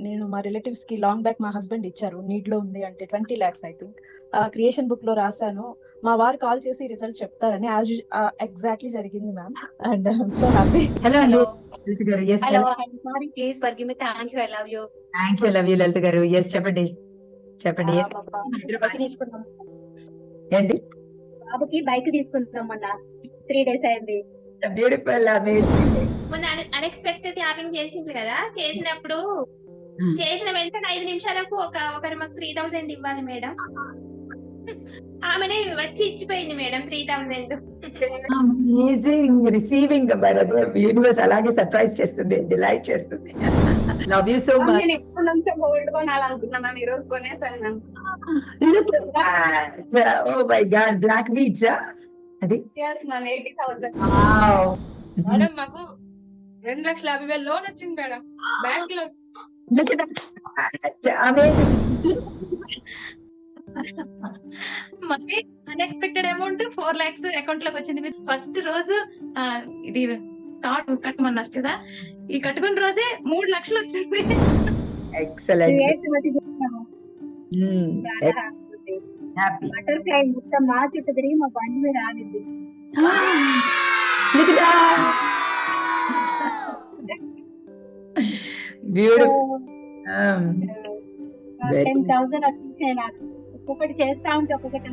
నేను మా రిలేటివ్స్కి లాంగ్ బ్యాక్ మా హస్బెండ్ ఇచ్చారు నీడ్లో ఉంది అంటే twenty lakhs I think. Creation బుక్లో రాశాను. మా వారు కాల్ చేసి రిజల్ట్ చెప్తారని ఎగ్జాక్ట్లీ జరిగింది ma'am. And so happy. Hello you. Thank you love you Lalitha garu. చెప్పండి. చెప్పండి. తీసుకున్నాం. ఏంటి? బాబుకి బైక్ తీసుకుంటున్నాం మొన్న త్రీ డేస్ అయింది. బ్యూటిఫుల్ అమేజింగ్ మొన్న అన్ఎక్స్పెక్టెడ్ ట్యాపింగ్ చేసిండ్రు కదా? చేసినప్పుడు. చేసిన వెంటనే ఐదు నిమిషాలకు ఒక ఒకరు మాకు త్రీ థౌసండ్ ఇవ్వాలి మేడం. ఆమెనే వచ్చి ఇచ్చిపోయింది madam three thousand amazing receiving universe అలాగే సర్ప్రైజ్ చేస్తుంది డిలైట్ చేస్తుంది. లవ్ యూ సో మచ్ నేను ఎప్పుడు నిమిషం గోల్డ్ కొనాలనుకున్నాను ఈ రోజు కొనేసాను oh my god black beach అది? ఎయిటీ థౌసండ్ మేడం మాకు రెండు లక్షల యాభై వేల లోన్ వచ్చింది మేడం. బ్యాంక్లో. మళ్ళీ అన్ఎక్స్పెక్టెడ్ అమౌంట్ ఫోర్ లాక్స్ అకౌంట్లోకి వచ్చింది. ఫస్ట్ రోజు ఇది థాట్ కట్టమన్నారు కదా ఈ కట్టుకున్న రోజే మూడు లక్షలు వచ్చింది. హ్యాపీ బటర్ఫ్లై మొత్తం మా చుట్టూ తిరిగి మా బండి మీద ఆగింది. Beautiful ten. థౌసండ్ వచ్చింది నాకు ఒక్కొక్కటి చేస్తా ఉంటే ఒక్కొక్కటి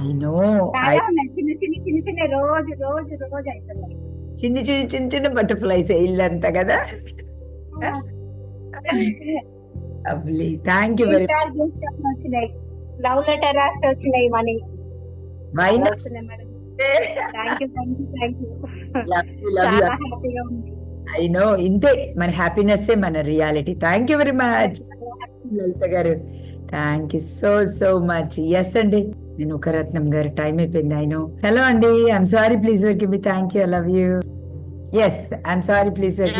ఐ నో ఉన్నాయి. చిన్న చిన్న చిన్న చిన్న రోజు రోజు రోజు అవుతున్నాయి చిన్న చిన్న చిన్న చిన్న బటర్ఫ్లైస్ ఇల్లంతా కదా? అవ్లీ థ్యాంక్ యూ వెరీ వచ్చినాయి లవ్ లెటర్ రాసి వచ్చినాయి మనీ. వై వస్తున్నాయి madam. Thank you thank you thank you చాలా హ్యాపీగా ఉంది. ఐ నో ఇంతే. మన హ్యాపీనెస్ మన reality thank you very much Lalitha garu. Thank you so so much yes అండి. నేను ఒక రత్నం గారు. టైం అయిపోయింది ఐ నో హలో అండి. I'm sorry please work me thank you love you yes I'm sorry please work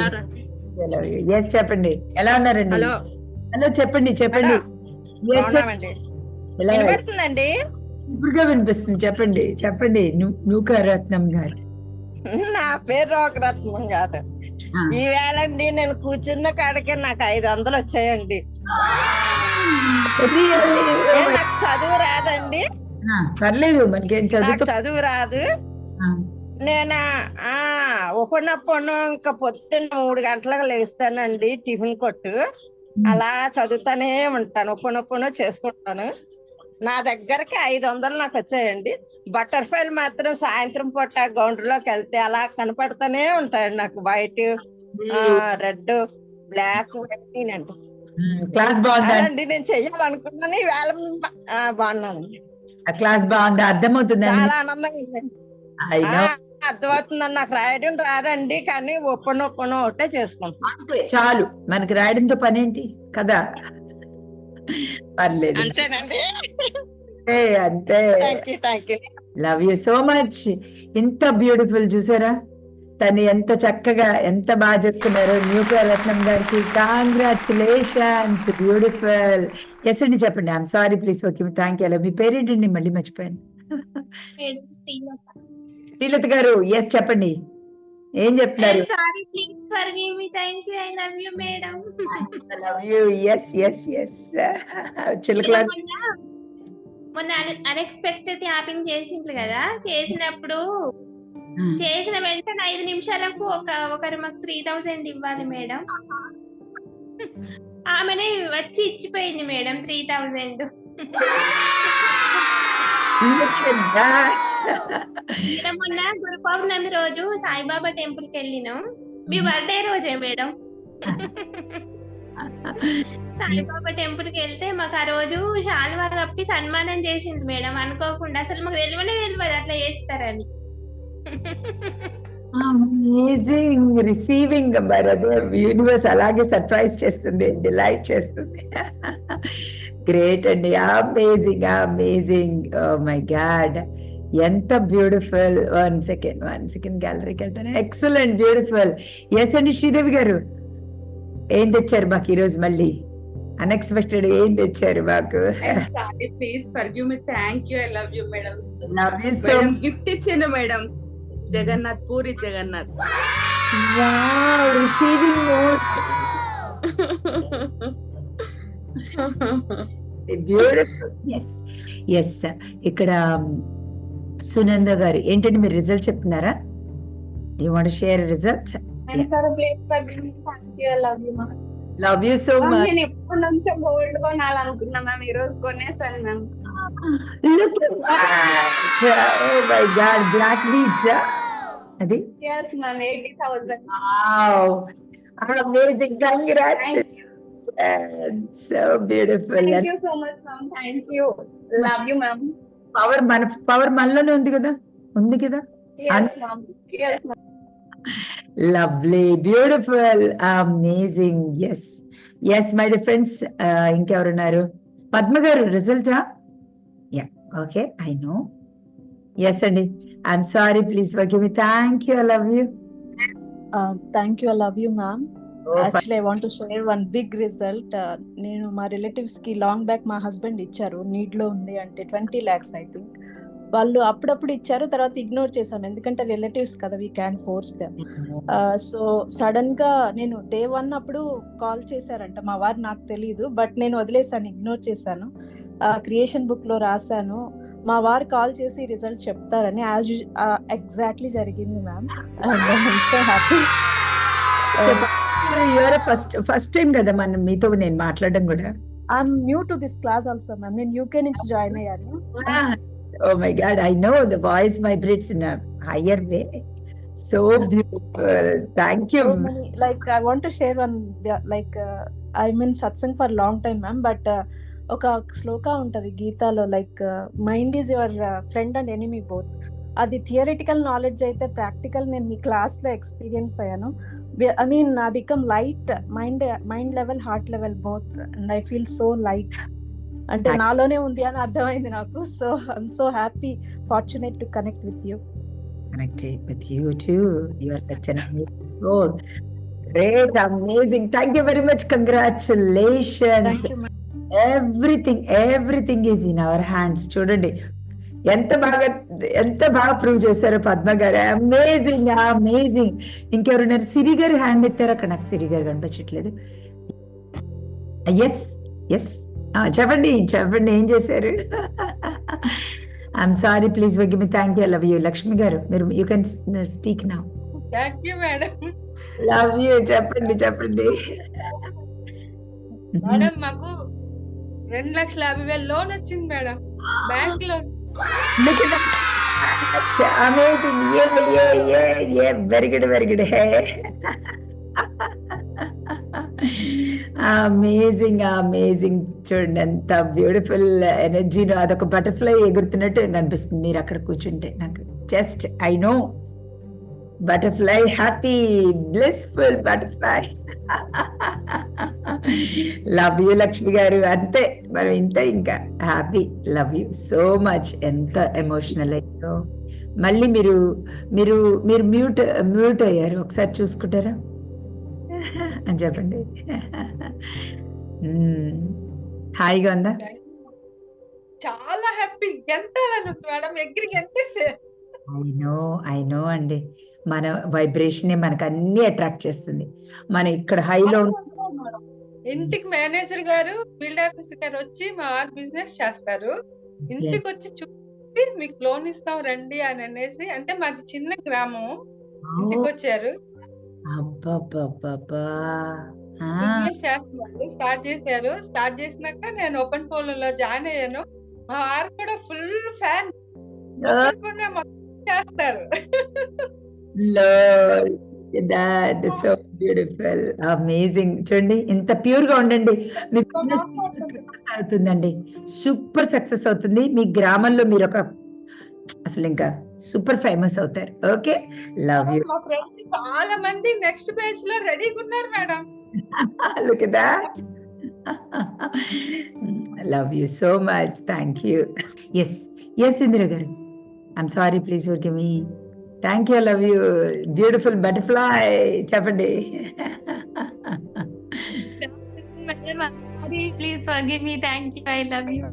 yes చెప్పండి. ఎలా ఉన్నారండి? Hello చెప్పండి చెప్పండి. వినబడుతుందండి? ఇప్పుడుగా వినిపిస్తుంది. చెప్పండి చెప్పండి. ను- నూక రత్నం గారు. నా పేరు రోగరత్నం గారు. ఈవేళండి నేను కూర్చున్న కాడికే నాకు ఐదు వందలు వచ్చాయండి. నాకు చదువు రాదండి. ఆ, పర్లేదు మనకేం నాకు చదువుకో చదువు రాదు. నేను ఆ ఒకనప్పుడు ఇంకా పొద్దున్న మూడు గంటలకు లేస్తానండి టిఫిన్ కొట్టు. అలా చదువుతానే ఉంటాను ఒప్పునొప్పును చేసుకుంటాను. నా దగ్గరకి ఐదు వందలు నాకు వచ్చాయండి. బటర్ఫ్లైలు మాత్రం సాయంత్రం పూట గౌండ్లోకి వెళ్తే అలా కనపడుతూనే ఉంటాయండి నాకు. వైట్ రెడ్ బ్లాక్ అండి ఉమ్, క్లాస్ బాగుందా? అదండి నేను చెయ్యాలనుకున్నాను. వేళ ఆ క్లాస్ బాగుందా? అర్థమవుతుందా? చాలా ఆనందంగా అర్థమవుతుందండి నాకు రాయడం రాదండి కానీ ఒప్పును ఒప్పును ఒకటే చేసుకుంటాను. చాలు. మనకి రాయడంతో పని ఏంటి కదా? పర్లేదు. అంతేనండి. అంతే. అంతే లవ్ యూ సో మచ్ ఇంత బ్యూటిఫుల్ చూసారా? తను ఎంత చక్కగా ఎంత బాగా చేసుకున్నారు న్యూ రత్నం గారికి. కాంగ్రాచులేషన్స్ బ్యూటిఫుల్ ఎస్ అండి చెప్పండి. I'm sorry please okay thank you మీ పేరేంటండి? మళ్ళీ మర్చిపోయాను. శ్రీలత. గారు ఎస్ చెప్పండి. ఏం చెప్తున్నారు? Sorry please me I love you madam love you చిలకల మొన్న అన్ఎక్స్పెక్టెడ్ ట్యాపింగ్ చేసిండ్రు కదా చేసినప్పుడు చేసిన వెంటనే ఐదు నిమిషాలకు ఒక ఒకరు మాకు త్రీ థౌసండ్ ఇవ్వాలి మేడం. ఆమెనే వచ్చి ఇచ్చిపోయింది మేడం త్రీ థౌసండ్ మొన్న గురు పౌర్ణమి రోజు సాయిబాబా టెంపుల్కి వెళ్ళినాం. మీ బర్త్డే రోజే మేడం. సాయిబాబా టెంపుల్కి వెళ్తే మాకు ఆ రోజు శాలువా కప్పి సన్మానం చేసింది మేడం అనుకోకుండా. అసలు మాకు తెలియనే తెలియదు అట్లా చేస్తారని. అమేజింగ్ రిసీవింగ్ మరి యూనివర్స్ అలాగే సర్ప్రైజ్ చేస్తుంది డిలైట్ చేస్తుంది. గ్రేట్ అండి. అమేజింగ్ అమేజింగ్ మై గాడ్ ఎంత beautiful one second one second గ్యాలరీకి వెళ్తాను. ఎక్సలెంట్ బ్యూటిఫుల్ ఎస్ అండి శ్రీదేవి గారు. ఏం తెచ్చారు మాకు ఈరోజు మళ్ళీ? అన్ఎక్స్పెక్టెడ్ ఏం తెచ్చారు మాకు? Sorry please forgive me thank you I love you madam love you so madam gift ఇచ్చాను madam Jagannath Puri Jagannath. Receiving beautiful yes yes ఇక్కడ um, సునంద గారు ఏంటంటే మీరు రిజల్ట్ చెప్తున్నారా? You want share result love you so much నేను ఎప్పటి నుంచో gold కొనాలనుకున్నా మ్యామ్ ఈ రోజు కొనేసాను మ్యామ్ బ్లాక్ బీచ్ అది? Yes ma'am eighty thousand wow amazing congrats so beautiful thank you so much ma'am thank you love you ma'am power మన power మనలోనే ఉంది కదా? ఉంది కదా? Yes ma'am yes ma'am lovely beautiful amazing yes yes my dear friends ఇంకెవరున్నారు పద్మ గారు రిజల్టా yeah okay I know yes అండి I'm sorry please okay me thank you I love you thank you I love you ma'am actually I want share one big result నేను మా రిలేటివ్స్కి long back మా husband ఇచ్చారు. నీడ్లో ఉంది అంటే twenty lakhs I think వాళ్ళు అప్పుడప్పుడు ఇచ్చారు తర్వాత ఇగ్నోర్ చేశాం. ఎందుకంటే రిలేటివ్స్ కదా we can force them so సడన్గా నేను డే వన్ అప్పుడు కాల్ చేశారంట. మా వారు నాకు తెలియదు బట్ నేను వదిలేసాను ఇగ్నోర్ చేశాను. క్రియేషన్ బుక్లో రాశాను. మా వారు కాల్ చేసి రిజల్ట్ చెప్తారని యాజ్ ఎగ్జాక్ట్లీ జరిగింది ma'am so happy first first time కదా మనం మీతో నేను మాట్లాడడం కూడా? I'm new to this class also ma'am నేను యూకే నుంచి జాయిన్ అయ్యాను. ఓ my god I know the voice vibrates in higher way so beautiful thank you like I want share one like I mean satsang for long time ma'am but ఒక శ్లోక ఉంటుంది గీతాలో like mind is your friend and enemy both అది theoretical knowledge అయితే practical నేను మీ క్లాస్లో experience అయ్యాను I mean I become light mind mind level heart level both and I feel so light అంటే నాలోనే ఉంది అని అర్థమైంది నాకు. So I'm so happy fortunate to connect with you connect with you to your such an amazing great amazing thank you very much congratulations everything everything is in our hands చూడండి. ఎంత బాగా ఎంత బాగా ప్రూవ్ చేశారు పద్మ గారు. Amazing amazing ఇంకెవరున్నారు సిరి గారు hand ఎత్తారు? అక్కడ నాకు సిరి గారు కనిపించట్లేదు. ఎస్ ఎస్ చెప్పండి చెప్పండి ఏం చేశారు? I'm sorry please వగ్గి me thank you love you Lakshmi garu మీరు యూ కెన్ స్పీక్ నా thank you madam love you చెప్పండి చెప్పండి. మేడం మాకు రెండు లక్షల యాభై వేల లోన్ వచ్చింది మేడం బ్యాంక్ లోన్. అమేజింగ్ ఏ ఏ ఏ very good very good hey amazing amazing చూడండి ఎంత బ్యూటిఫుల్ ఎనర్జీను అదొక బటర్ఫ్లై ఎగురుతున్నట్టు కనిపిస్తుంది. మీరు అక్కడ కూర్చుంటే నాకు just I know butterfly happy blissful butterfly love you Lakshmi garu. అంతే. మనం ఇంతే ఇంకా happy love you so much ఎంత ఎమోషనల్ అయ్యో మళ్ళీ మీరు మీరు మీరు మ్యూట్ మ్యూట్ అయ్యారు. ఒకసారి చూసుకుంటారా? అని చెప్పండి. హాయిగా ఉందా? చాలా హ్యాపీ. ఎంత మేడం? ఎగ్రి ఎంతేస్తే ఐ నో ఐ నో అండి. మన వైబ్రేషనే మనకు అన్ని అట్రాక్ట్ చేస్తుంది. మనం ఇక్కడ హైలో ఇంటికి మేనేజర్ గారు ఫీల్డ్ ఆఫీసర్ గారు వచ్చి మా బిజినెస్ చేస్తారు. ఇంటికి వచ్చి చూసి మీకు లోన్ ఇస్తాం రండి అని అనేసి అంటే మాది చిన్న గ్రామం. ఇంటికి వచ్చారు. అబ్బబ్బబ్బబ్బా. ఆ, బిజినెస్ స్టార్ట్ చేశారు. స్టార్ట్ చేసినాక నేను ఓపెన్ పోలో లో జాయిన్ అయ్యాను. మా వారు కూడా ఫుల్ ఫ్యాన్. ఓపెన్ పోలో మొత్తం చేస్తారు. Lord, that is so beautiful, amazing. చూడండి ఇంత ప్యూర్గా ఉండండి. మీ బిజినెస్ సక్సెస్ అవుతుందండి. సూపర్ సక్సెస్ అవుతుంది. మీ గ్రామంలో మీరు ఒక అసలు ఇంకా సూపర్ ఫేమస్ అవుతారు. Okay love you. మా ఫ్రెండ్స్ చాలా మంది నెక్స్ట్ పేజ్లో రెడీగా ఉన్నారు madam. Look that love you so much thank you yes yes Indira garu. I'm sorry please okay me thank you love you beautiful butterfly చెప్పండి. Please forgive me thank you I love you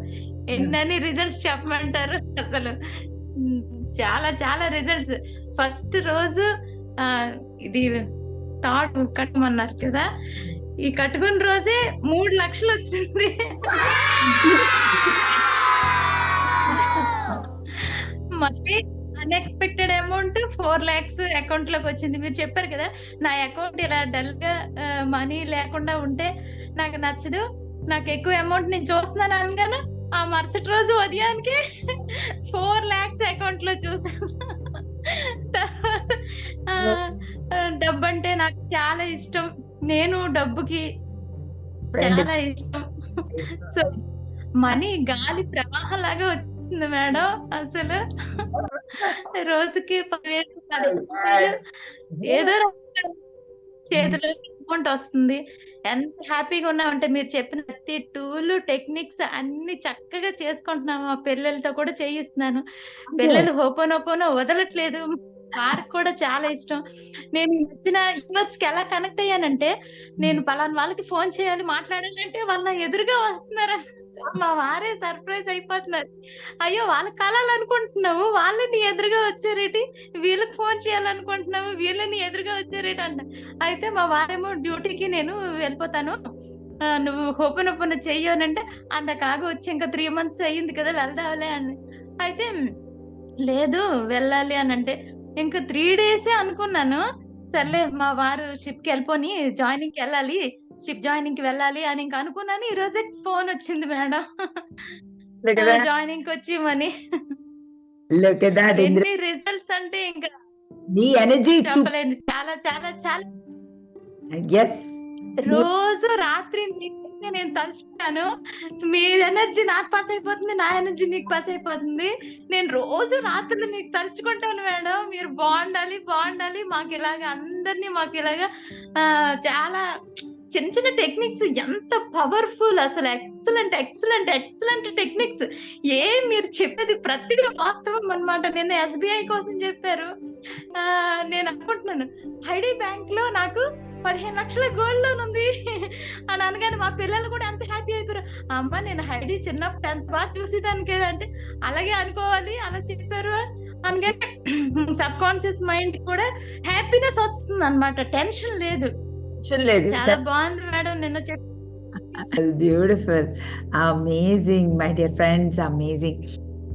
ఎన్నని results చెప్పమంటారు అసలు? చాలా చాలా results first రోజు ఇది thought కట్టమన్నారు కదా? ఈ కట్టుకున్న రోజే మూడు లక్షలు వచ్చింది. మళ్ళీ అన్ఎక్స్పెక్టెడ్ అమౌంట్ ఫోర్ లాక్స్ అకౌంట్లోకి వచ్చింది. మీరు చెప్పారు కదా నా అకౌంట్ ఇలా డల్గా మనీ లేకుండా ఉంటే నాకు నచ్చదు. నాకు ఎక్కువ అమౌంట్ నేను చూస్తున్నాను అనగానే ఆ మరుసటి రోజు ఉదయానికి ఫోర్ లాక్స్ అకౌంట్లో చూసాను తర్వాత డబ్బు అంటే నాకు చాలా ఇష్టం. నేను డబ్బుకి చాలా ఇష్టం. సో మనీ గాలి ప్రవాహం లాగా వచ్చింది మేడం అసలు. రోజుకి పదివేలు ఏదో రకంగా అమౌంట్ వస్తుంది ఎంత హ్యాపీగా ఉన్నామంటే మీరు చెప్పిన ప్రతి టూల్ టెక్నిక్స్ అన్ని చక్కగా చేసుకుంటున్నాము. మా పిల్లలతో కూడా చేయిస్తున్నాను. పిల్లలు హోపోనోపోనో వదలట్లేదు. వారికి కూడా చాలా ఇష్టం. నేను మధ్యన యూఎస్కి ఎలా కనెక్ట్ అయ్యానంటే నేను పలానా వాళ్ళకి ఫోన్ చేయాలి మాట్లాడాలి అంటే వాళ్ళ ఎదురుగా వస్తున్నారు మా వారే సర్ప్రైజ్ అయిపోతున్నారు. అయ్యో వాళ్ళకి కలాలనుకుంటున్నాము వాళ్ళని ఎదురుగా వచ్చారేటి? వీళ్ళకి ఫోన్ చేయాలనుకుంటున్నావు? వీళ్ళని ఎదురుగా వచ్చారేటి అంట. అయితే మా వారేమో డ్యూటీకి నేను వెళ్ళిపోతాను. నువ్వు ఓపెన్ ఓపెన్ చెయ్యనంటే అంత కాగా వచ్చి ఇంకా త్రీ మంత్స్ అయ్యింది కదా వెళ్దావులే అని. అయితే లేదు వెళ్ళాలి అని అంటే ఇంకా త్రీ డేసే అనుకున్నాను. సర్లే మా వారు షిప్కి వెళ్ళిపోని జాయినింగ్కి వెళ్ళాలి. షిప్ జాయినింగ్కి వెళ్ళాలి అని ఇంకా అనుకున్నాను. ఈ రోజే ఫోన్ వచ్చింది మేడం. జాయినింగ్కి వచ్చి money Look at that. Indra. ఎన్ని రిజల్ట్స్ అంటే ఇంకా నీ ఎనర్జీ చెప్పలేను. చాలా చాలా చాలా. రోజు రాత్రి నేను తలుచుకుంటాను మీ ఎనర్జీ నాకు పాస్ అయిపోతుంది నా ఎనర్జీ మీకు పాస్ అయిపోతుంది. నేను రోజు రాత్రులు మీకు తలుచుకుంటాను మేడం. మీరు బాగుండాలి బాగుండాలి. మాకు ఇలాగ అందరినీ మాకు ఇలాగ చాలా చిన్న చిన్న టెక్నిక్స్ ఎంత పవర్ఫుల్ అసలు ఎక్సలెంట్ ఎక్సలెంట్ ఎక్సలెంట్ టెక్నిక్స్. ఏ మీరు చెప్పేది ప్రతిదీ వాస్తవం అనమాట నిన్న ఎస్బీఐ కోసం చెప్పారు. నేను అనుకుంటున్నాను. హైడీ బ్యాంక్లో నాకు పదిహేను లక్షల గోల్డ్ లోన్ ఉంది. అని అనగానే మా పిల్లలు కూడా ఎంత హ్యాపీ అయిపోయారు. అమ్మ నేను హైడీ చిన్నప్పుడు ఎంత బాగా చూసేదానికి అంటే అలాగే అనుకోవాలి అలా చెప్పారు. అనగానే సబ్ కాన్షియస్ మైండ్ కూడా హ్యాపీనెస్ వస్తుంది అనమాట టెన్షన్ లేదు. లేదు చాలా బాగుంది మేడం నిన్న చెప్పి. Beautiful amazing my dear friends amazing